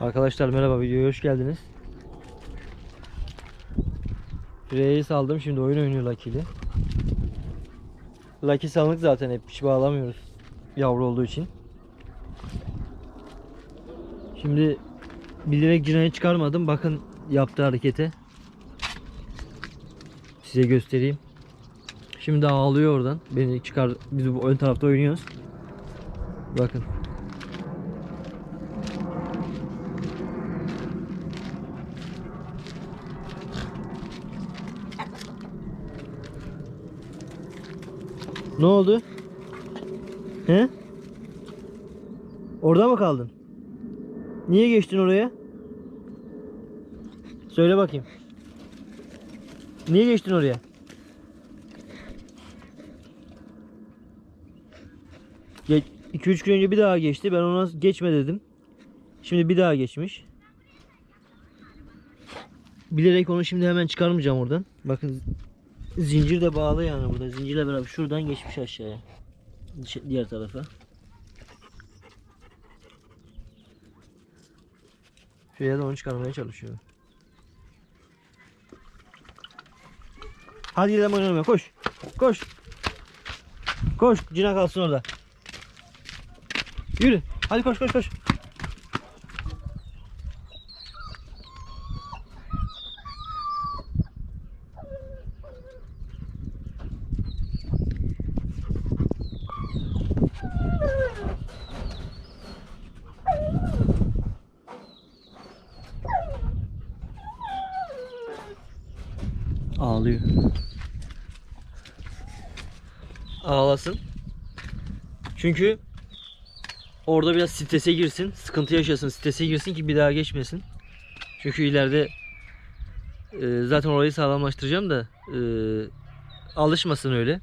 Arkadaşlar merhaba videoya hoş geldiniz. R'yi saldım şimdi oyun oynuyor Lucky ile. Lucky salınık zaten hep hiç bağlamıyoruz. Yavru olduğu için. Şimdi bilerek cinayet çıkarmadım. Bakın yaptığı harekete. Size göstereyim. Şimdi ağlıyor oradan. Beni çıkar. Biz ön tarafta oynuyoruz. Bakın. Ne oldu? He? Orada mı kaldın? Niye geçtin oraya? Söyle bakayım. Niye geçtin oraya? Ge 2-3 gün önce bir daha geçti. Ben ona geçme dedim. Şimdi bir daha geçmiş. Bilerek onu şimdi hemen çıkarmayacağım oradan. Bakın zincir de bağlı yani burada. Zincirle beraber şuradan geçmiş aşağıya. Diğer tarafa. Şuraya da onu çıkarmaya çalışıyor. Hadi gidelim oynamaya koş. Koş. Koş. Cina kalsın orada. Yürü. Hadi koş koş koş. Ağlıyor. Ağlasın. Çünkü orada biraz strese girsin, sıkıntı yaşasın, strese girsin ki bir daha geçmesin. Çünkü ileride e, zaten orayı sağlamlaştıracağım da e, alışmasın öyle.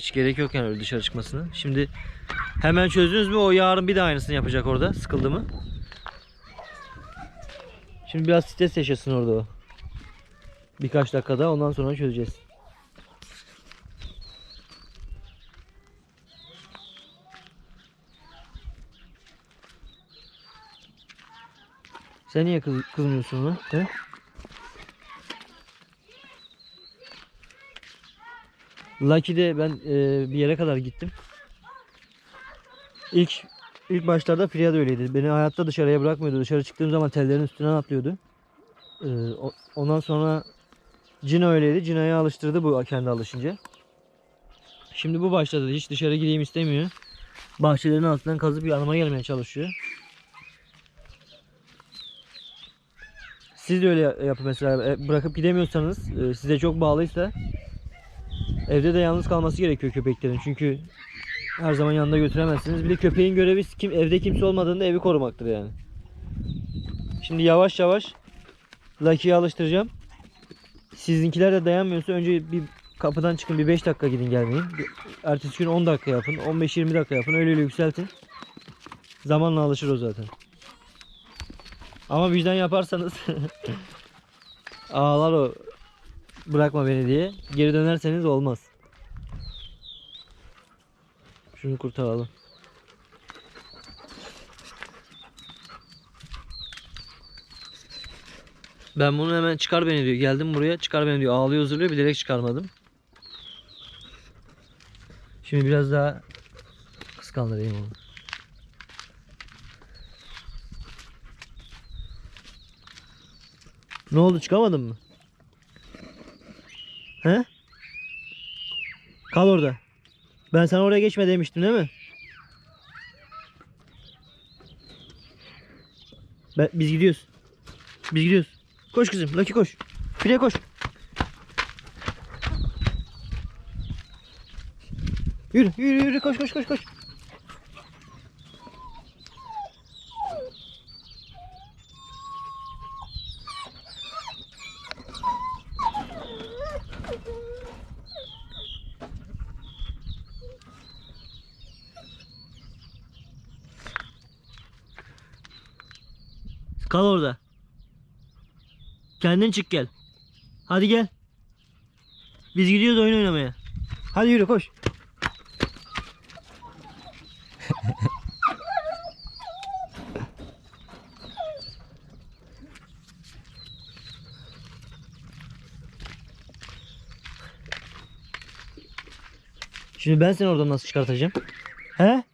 Hiç gerek yok yani öyle dışarı çıkmasına. Şimdi hemen çözdünüz mü o yarın bir daha aynısını yapacak orada sıkıldı mı? Şimdi biraz stres yaşasın orada o. Birkaç dakikada ondan sonra çözeceğiz. Sen niye kız, kızmıyorsun lan? He? Lucky'de ben e, bir yere kadar gittim. İlk ilk başlarda Priya da öyleydi. Beni hayatta dışarıya bırakmıyordu. Dışarı çıktığım zaman tellerin üstünden atlıyordu. E, ondan sonra Cina öyleydi. Cina'ya alıştırdı bu kendi alışınca. Şimdi bu başladı. Hiç dışarı gideyim istemiyor. Bahçelerin altından kazıp yanıma gelmeye çalışıyor. Siz de öyle ya- yapın mesela. E, Bırakıp gidemiyorsanız, e, size çok bağlıysa evde de yalnız kalması gerekiyor köpeklerin. Çünkü her zaman yanında götüremezsiniz. Bir de köpeğin görevi kim evde kimse olmadığında evi korumaktır yani. Şimdi yavaş yavaş Lucky'yi alıştıracağım. Sizinkiler de dayanmıyorsa önce bir kapıdan çıkın bir 5 dakika gidin gelmeyin. Ertesi gün 10 dakika yapın. 15-20 dakika yapın. Öyle öyle yükseltin. Zamanla alışır o zaten. Ama vicdan yaparsanız ağlar o bırakma beni diye. Geri dönerseniz olmaz. Şunu kurtaralım. Ben bunu hemen çıkar beni diyor. Geldim buraya çıkar beni diyor. Ağlıyor huzurluyor bilerek çıkarmadım. Şimdi biraz daha kıskandırayım onu. Ne oldu çıkamadın mı? He? Kal orada. Ben sana oraya geçme demiştim değil mi? Ben, biz gidiyoruz. Biz gidiyoruz. Koş kızım. Lucky koş. File koş. Yürü yürü yürü koş koş koş koş. Kendin çık gel. Hadi gel. Biz gidiyoruz oyun oynamaya. Hadi yürü koş. Şimdi ben seni oradan nasıl çıkartacağım? He?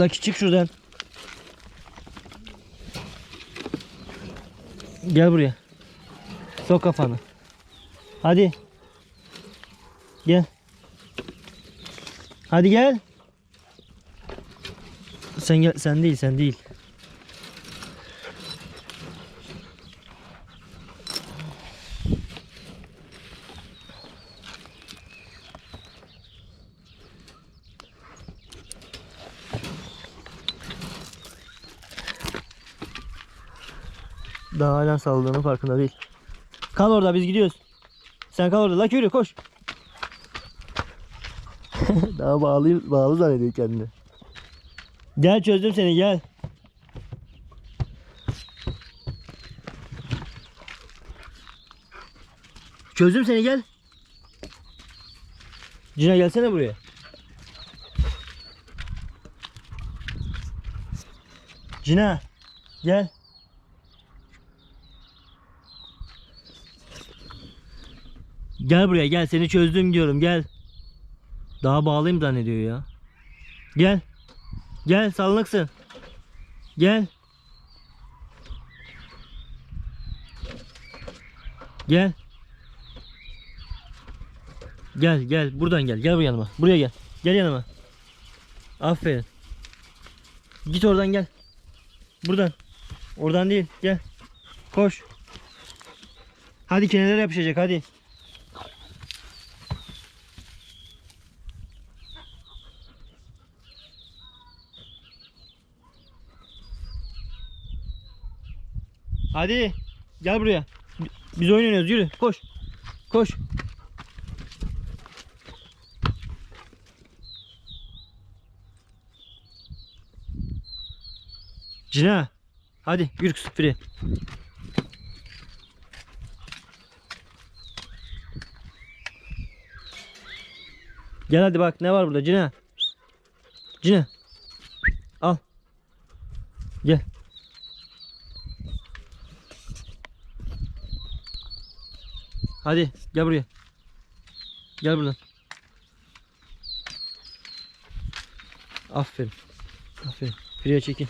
Lucky çık şuradan. Gel buraya. Sok kafanı. Hadi. Gel. Hadi gel. Sen gel, sen değil, sen değil. Daha halen salladığının farkında değil. Kal orada biz gidiyoruz. Sen kal orada. La yürü koş. Daha bağlı, bağlı zannediyor kendini. Gel çözdüm seni gel. Çözdüm seni gel. Cina gelsene buraya. Cina gel. Gel buraya gel seni çözdüm diyorum gel. Daha bağlıyım zannediyor ya. Gel. Gel sallıksın. Gel. Gel. Gel gel buradan gel. Gel bu yanıma. Buraya gel. Gel yanıma. Aferin. Git oradan gel. Buradan. Oradan değil. Gel. Koş. Hadi kenara yapışacak hadi. Hadi. Gel buraya. Biz oynuyoruz. Yürü. Koş. Koş. Cina. Hadi yürü free. Gel hadi bak ne var burada Cina. Cina. Al. Gel. Hadi gel buraya. Gel buradan. Aferin. Aferin. Free çekin.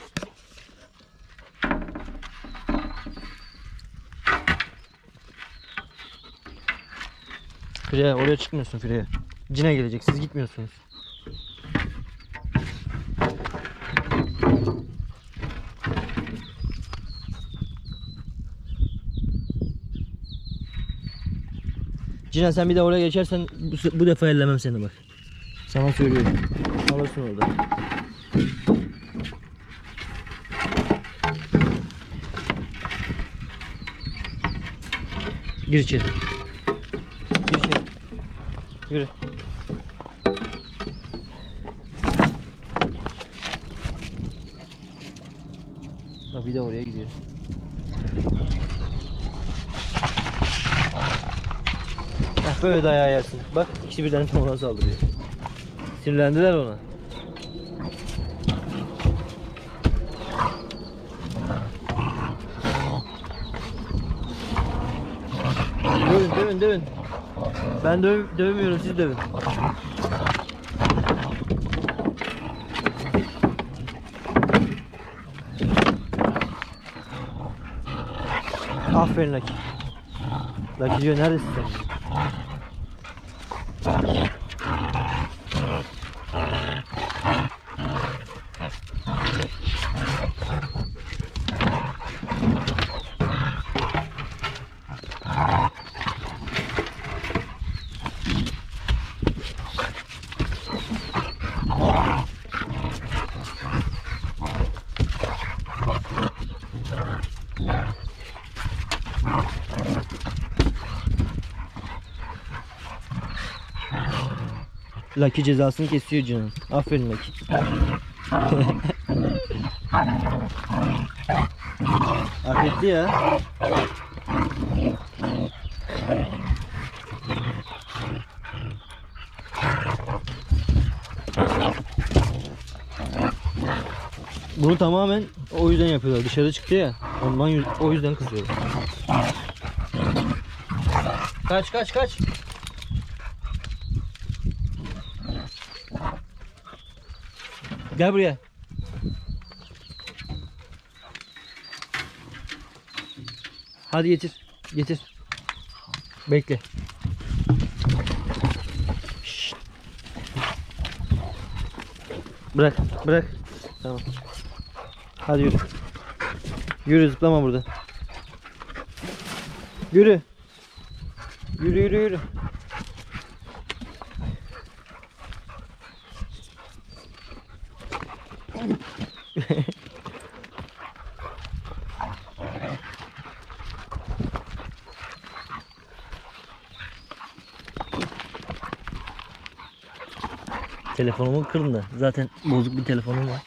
Free oraya çıkmıyorsun Free. Cine gelecek siz gitmiyorsunuz. Cina sen bir de oraya geçersen bu, bu defa ellemem seni bak. Sana söylüyorum. Alırsın orada. Gir içeri. Gir içeri. Yürü. Bir de oraya gidiyor. Böyle dayağı yersin. Bak ikisi birden ona saldırıyor. Sinirlendiler ona. Dövün dövün dövün. Ben döv dövmüyorum siz dövün. Aferin Lucky. Lucky diyor neredesin sen? Lucky cezasını kesiyor canım. Aferin Lucky. Hak etti ya. Bunu tamamen o yüzden yapıyorlar. Dışarı çıktı ya. Ondan o yüzden kızıyorlar. Kaç kaç kaç. Gel buraya. Hadi getir. Getir. Bekle. Şşt. Bırak, bırak. Tamam. Hadi yürü. Yürü zıplama burada. Yürü. Yürü yürü yürü. Telefonumu kırın da. Zaten bozuk bir telefonum var.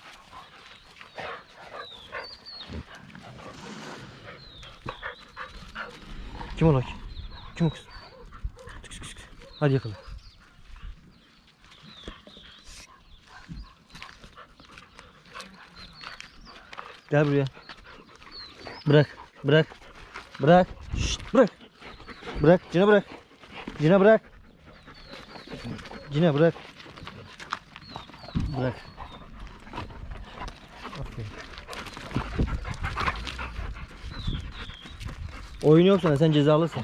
Kim o lan? Kim o kız? Hadi yakala. Gel buraya. Bırak. Bırak. Bırak. Şşt, bırak. Bırak. Cina bırak. Cina bırak. Cina bırak. Bırak. Aferin. Oyun yok sana sen cezalısın.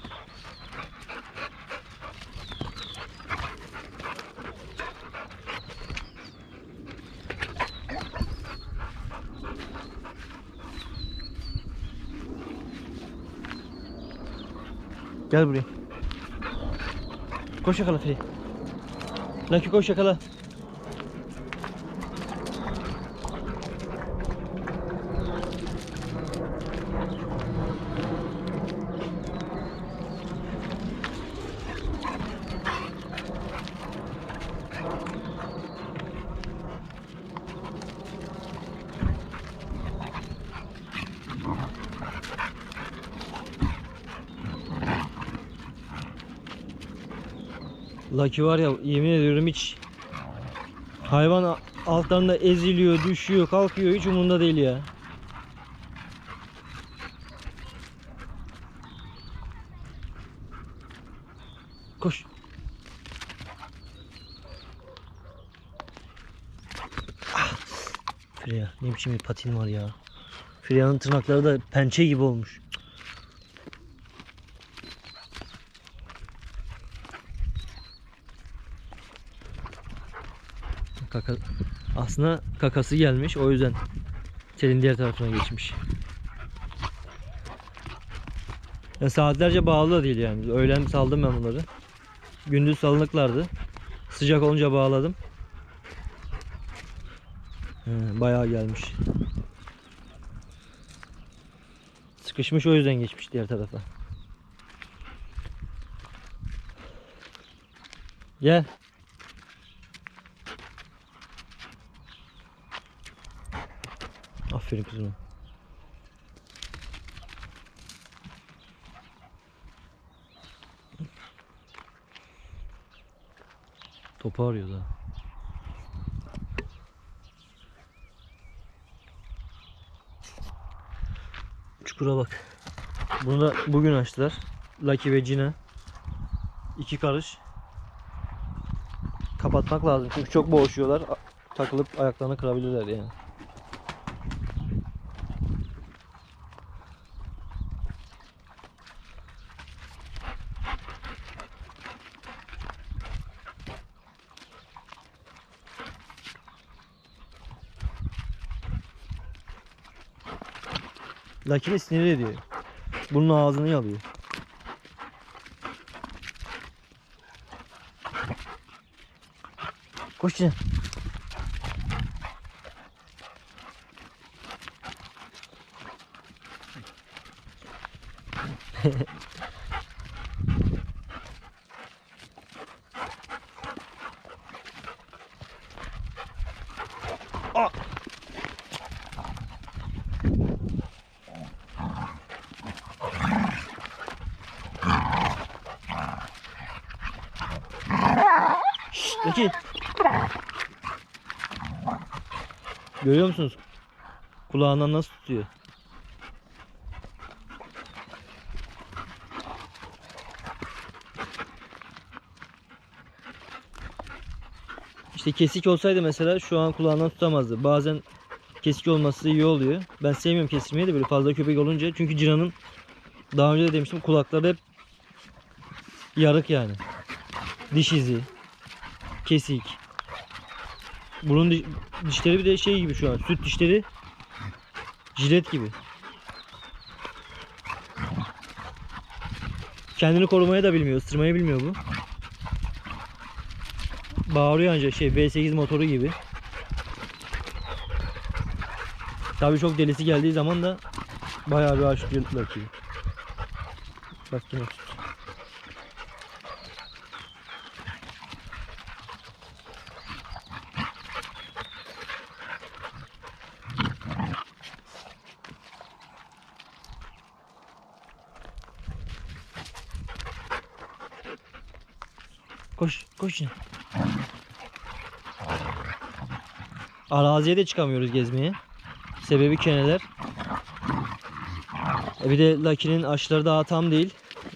Gel buraya. Koş yakala Fili. Lucky koş yakala. Lucky var ya yemin ediyorum hiç hayvan altlarında eziliyor, düşüyor, kalkıyor hiç umunda değil ya. Koş. Ah! Freya ne biçim bir patin var ya. Freya'nın tırnakları da pençe gibi olmuş. Kaka aslında kakası gelmiş o yüzden telin diğer tarafına geçmiş. Ya saatlerce bağlı da değil yani. Öğlen saldım ben bunları. Gündüz salınıklardı. Sıcak olunca bağladım. He, bayağı gelmiş. Sıkışmış o yüzden geçmiş diğer tarafa. Gel. Aferin kızım. Topu arıyor da. Çukura bak. Bunu da bugün açtılar. Lucky ve Cina. İki karış. Kapatmak lazım çünkü çok boğuşuyorlar. Takılıp ayaklarını kırabilirler yani. Lucky'ni sinir ediyor. Bunun ağzını yalıyor. Koş Cina. Ah! Şşt, Lucky. Görüyor musunuz? Kulağından nasıl tutuyor? İşte kesik olsaydı mesela şu an kulağından tutamazdı. Bazen kesik olması iyi oluyor. Ben sevmiyorum kesilmeyi de böyle fazla köpek olunca. Çünkü Cina'nın daha önce de demiştim kulakları hep yarık yani. Diş izi, kesik. Bunun di- dişleri bir de şey gibi şu an. Süt dişleri jilet gibi. Kendini korumaya da bilmiyor, ısırmayı bilmiyor bu. Bağırıyor ancak şey V8 motoru gibi. Tabii çok delisi geldiği zaman da bayağı bir aşırı bakıyor. Bak yine tut. Koş, koş. Araziye de çıkamıyoruz gezmeye. Sebebi keneler. E bir de Lucky'nin aşıları daha tam değil.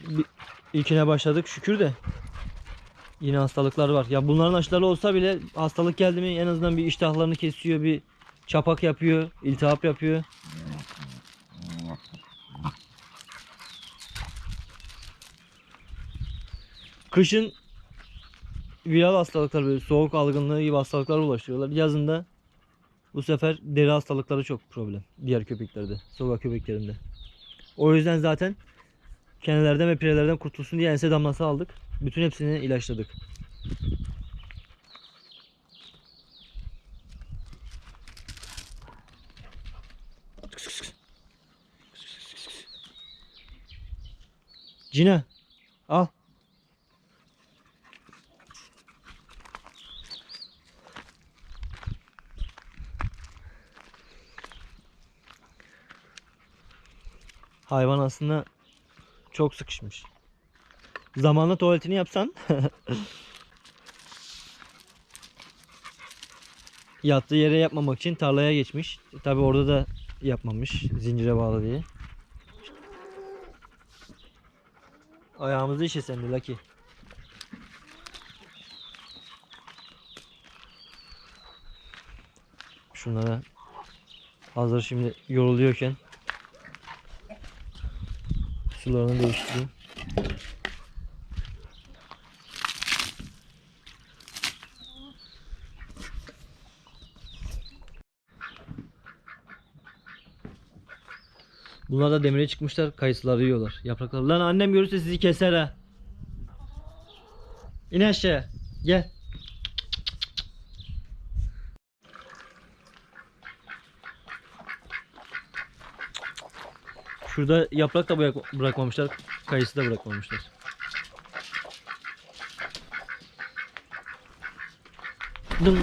Bir, ilkine başladık şükür de. Yine hastalıklar var. Ya bunların aşıları olsa bile hastalık geldi mi en azından bir iştahlarını kesiyor, bir çapak yapıyor, iltihap yapıyor. Kışın viral hastalıklar böyle soğuk algınlığı gibi hastalıklar ulaşıyorlar. Yazında bu sefer deri hastalıkları çok problem. Diğer köpeklerde, sokak köpeklerinde. O yüzden zaten kenelerden ve pirelerden kurtulsun diye ense damlası aldık. Bütün hepsini ilaçladık. Cina al. Hayvan aslında çok sıkışmış. Zamanla tuvaletini yapsan yattığı yere yapmamak için tarlaya geçmiş. Tabi orada da yapmamış zincire bağlı diye. Ayağımızı işe sende Lucky. Şunlara hazır şimdi yoruluyorken sularını değiştireyim. Bunlar da demire çıkmışlar. Kayısıları yiyorlar. Yaprakları. Lan annem görürse sizi keser ha. İn aşağı. Gel. Şurada yaprak da bırak- bırakmamışlar. Kayısı da bırakmamışlar. Dım.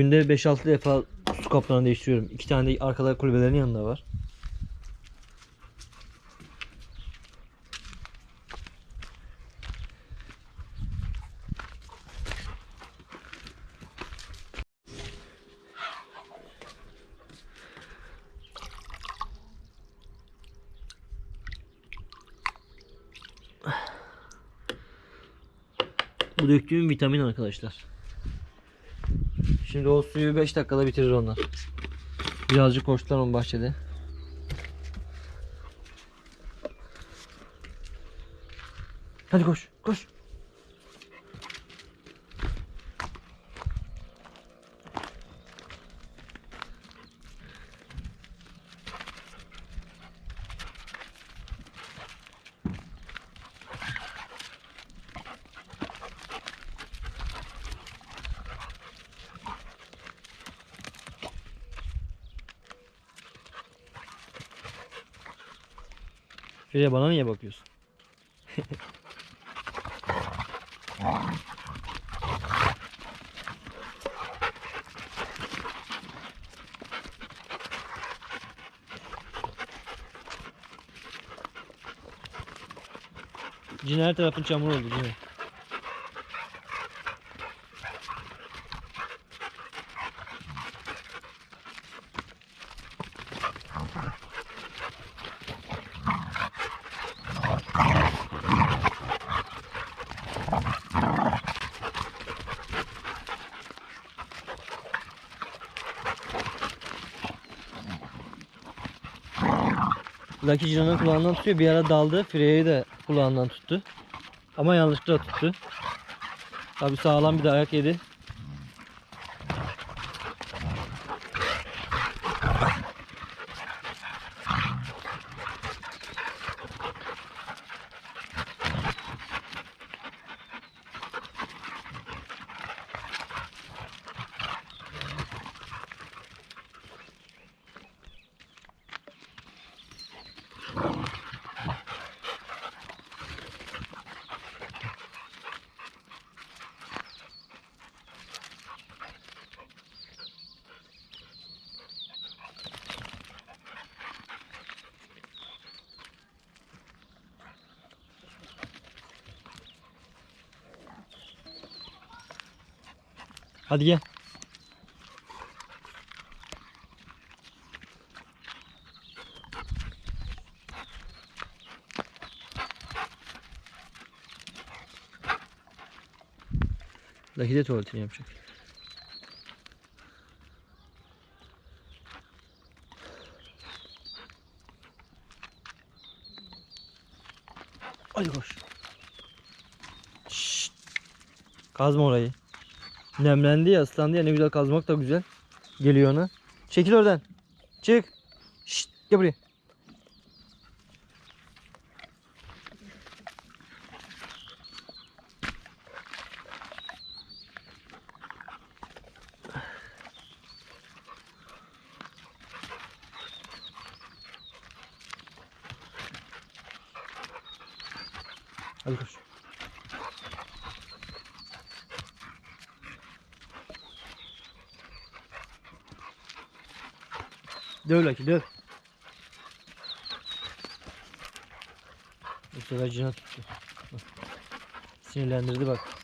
Günde 5-6 defa su kaplarını değiştiriyorum. İki tane de arkada kulübelerin yanında var. Bu döktüğüm vitamin arkadaşlar. Şimdi o suyu 5 dakikada bitirir onlar. Birazcık koştular onun bahçede. Hadi koş, koş. Fire bana niye bakıyorsun? Her tarafın çamur oldu Cine. Lucky Cine'nin kulağından tutuyor. Bir ara daldı. Freya'yı da kulağından tuttu. Ama yanlışlıkla tuttu. Tabi sağlam bir dayak yedi. Hadi gel. Lucky de tuvaletini yapacak. Hadi koş. Şşt. Kazma orayı. Nemlendi ya ıslandı ya ne güzel kazmak da güzel. Geliyor ona. Çekil oradan. Çık. Şşt gel buraya. Hadi koş. Döv Lucky döv. Bu sefer cina tuttu. Sinirlendirdi bak.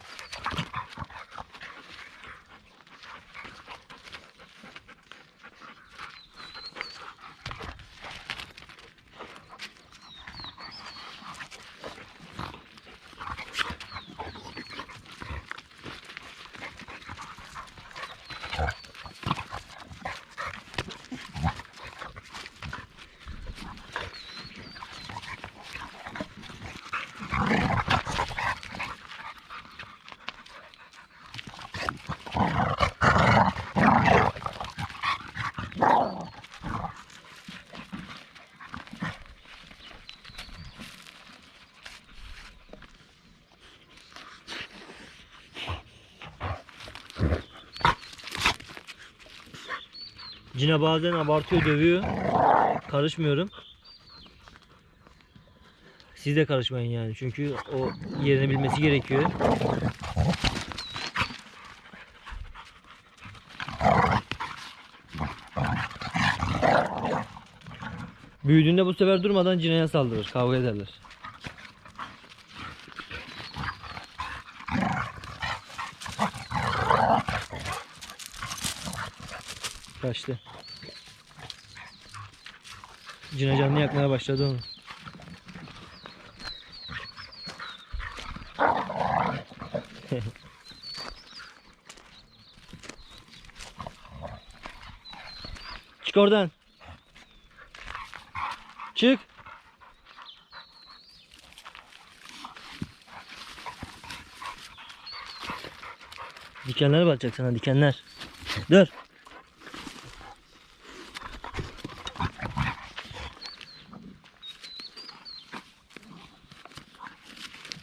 Cina bazen abartıyor, dövüyor. Karışmıyorum. Siz de karışmayın yani. Çünkü o yerini bilmesi gerekiyor. Büyüdüğünde bu sefer durmadan cinaya saldırır. Kavga ederler. Kaçtı. Cine canını yakmaya başladı onu. Çık oradan. Çık. Dikenlere bakacak sana dikenler. Dur.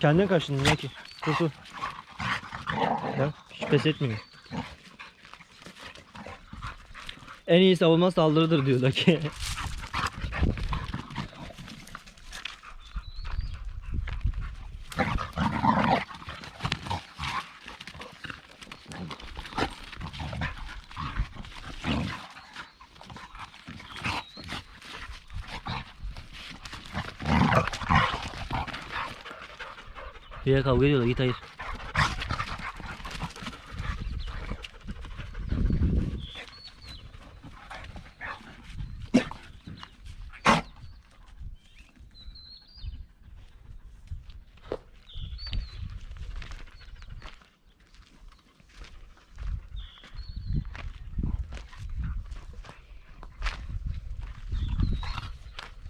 Kendin kaçtın ne ki? Kurtul. Bak hiç pes etmiyor. En iyi savunma saldırıdır diyor Lucky. Rüya kavga ediyorlar git hayır.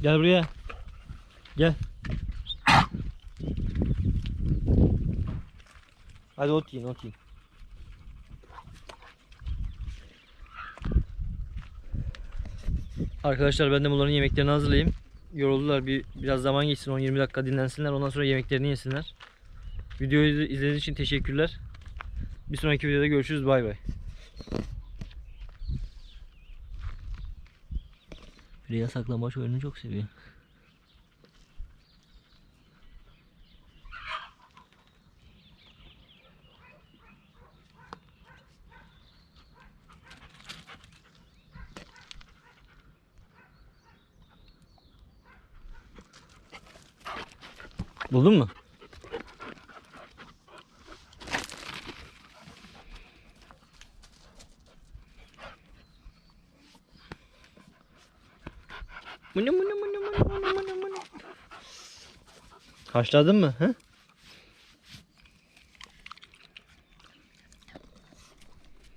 Gel buraya. Gel. Hadi ot yiyin, ot yiyin. Arkadaşlar ben de bunların yemeklerini hazırlayayım. Yoruldular bir biraz zaman geçsin 10-20 dakika dinlensinler ondan sonra yemeklerini yesinler. Videoyu izle- izlediğiniz için teşekkürler. Bir sonraki videoda görüşürüz bay bay. Rüya saklambaç oyununu çok seviyor. Buldun mu? Mını mını mını mını mını mını mını. Haşladın mı? He?